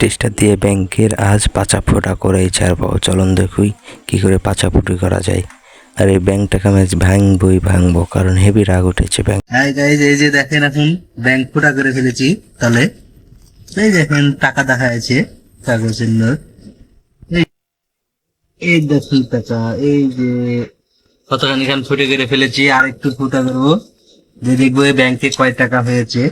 Tester দিয়ে ব্যাংকের আজ পাচা ফোটা করে ছাড়বো চলন দেখুই কি করে পাচা ফুটি করা যায়। আর এই ব্যাংকটাকে আমি ভাঙবই ভাঙবো, কারণ হেভি রাগ উঠেছে ব্যাংক হ্যাঁ গাইজ এই যে দেখেন এখন ব্যাংক ফুটা করে ফেলেছি তাহলে। এই দেখেন টাকা দেখা যাচ্ছে, কাগজের নোট এই- দেখুন টাকা এই যে কতখানি খান ফুটে করে ফেলেছি আর একটু ফুটা করব। যে দেখব এই ব্যাংকে কয় টাকা হয়েছে।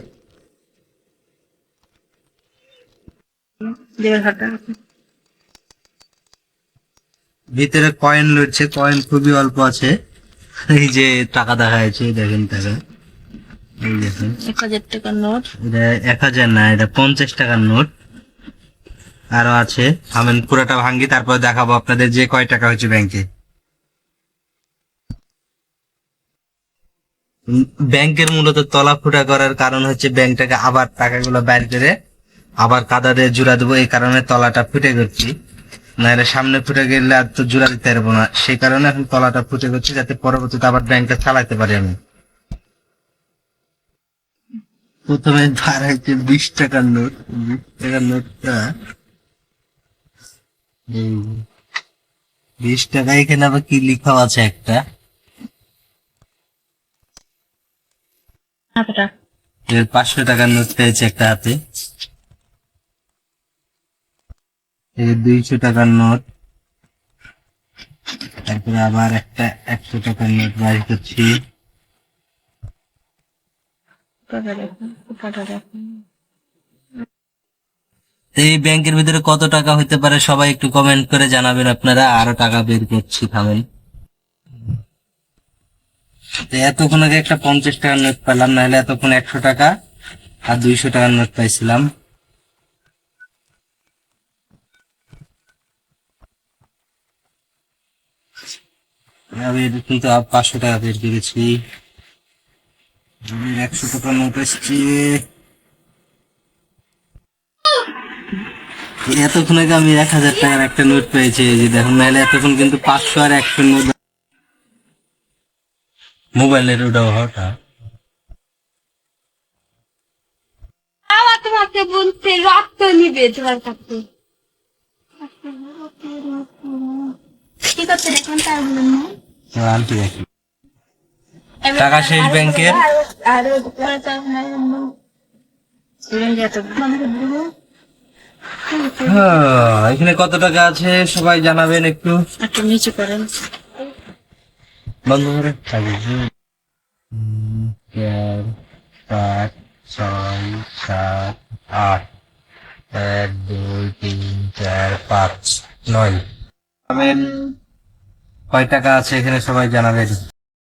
ভিতরে কয়েন রয়েছে কয়েন খুবই অল্প আছে। এই যে টাকা দেখা যাচ্ছে দেখেন টাকা। এই দেখেন। এক হাজার টাকার নোট। এটা এক হাজার না এটা পঞ্চাশ টাকার নোট। আরও আছে। আমি পুরোটা ভাঙ্গি তারপর দেখাবো আপনাদের যে কয় টাকা হয়েছে ব্যাংকে ব্যাংকের মূলত তলা ফুটা করার কারণ হচ্ছে ব্যাংকটাকে আবার টাকাগুলো বাইর করে আবার কাদা দিয়ে জোড়া দেবো এই কারণে তলাটা ফুটে করছি নাহলে সামনে ফুটে গেলে আর তো জোড়া দিতে পারব না। সেই কারণে এখন তলাটা ফুটে করছি যাতে পরবর্তীতে আবার ব্যাংকটা চালাতে পারি আমি। প্রথমে ধার হচ্ছে বিশ টাকার নোট। বিশ টাকার নোটটা বিশ টাকা এখানে আবার কি লেখা আছে একটা? পাঁচশো টাকার নোট পেয়েছে একটা হাতে। এই দুইশো টাকার নোট। তারপরে আবার একটা একশো টাকার নোট বাইর করছি। এই ব্যাংকের ভিতরে কত টাকা হতে পারে সবাই একটু কমেন্ট করে জানাবেন আপনারা। আরও টাকা বের করছি থামেন এতক্ষণ আগে একটা পঞ্চাশ টাকার নোট পেলাম, নাহলে এতক্ষণ একশো টাকা আর দুইশো টাকার নোট পাইছিলাম। আমি এটা কিন্তু পাঁচশো টাকা বের করেছি একশো টাকার নোট এসছে এতক্ষণ আগে আমি এক হাজার টাকার একটা নোট পেয়েছি যে দেখুন নাহলে এতক্ষণ কিন্তু পাঁচশো আর একশো নোট মোবাইলের হঠাৎ তোমাকে বলতে রক্ত নিবে তোমার কাছে কি করতে দেখুন তার বলুন না টাকা শেষ ব্যাংকের? হ্যাঁ, এখানে কত টাকা আছে সবাই জানাবেন একটু। নিচু করেন বন্ধ করে ছয় সাত আট এক দুই তিন চার পাঁচ নয়। কয় টাকা আছে এখানে সবাই জানাবেন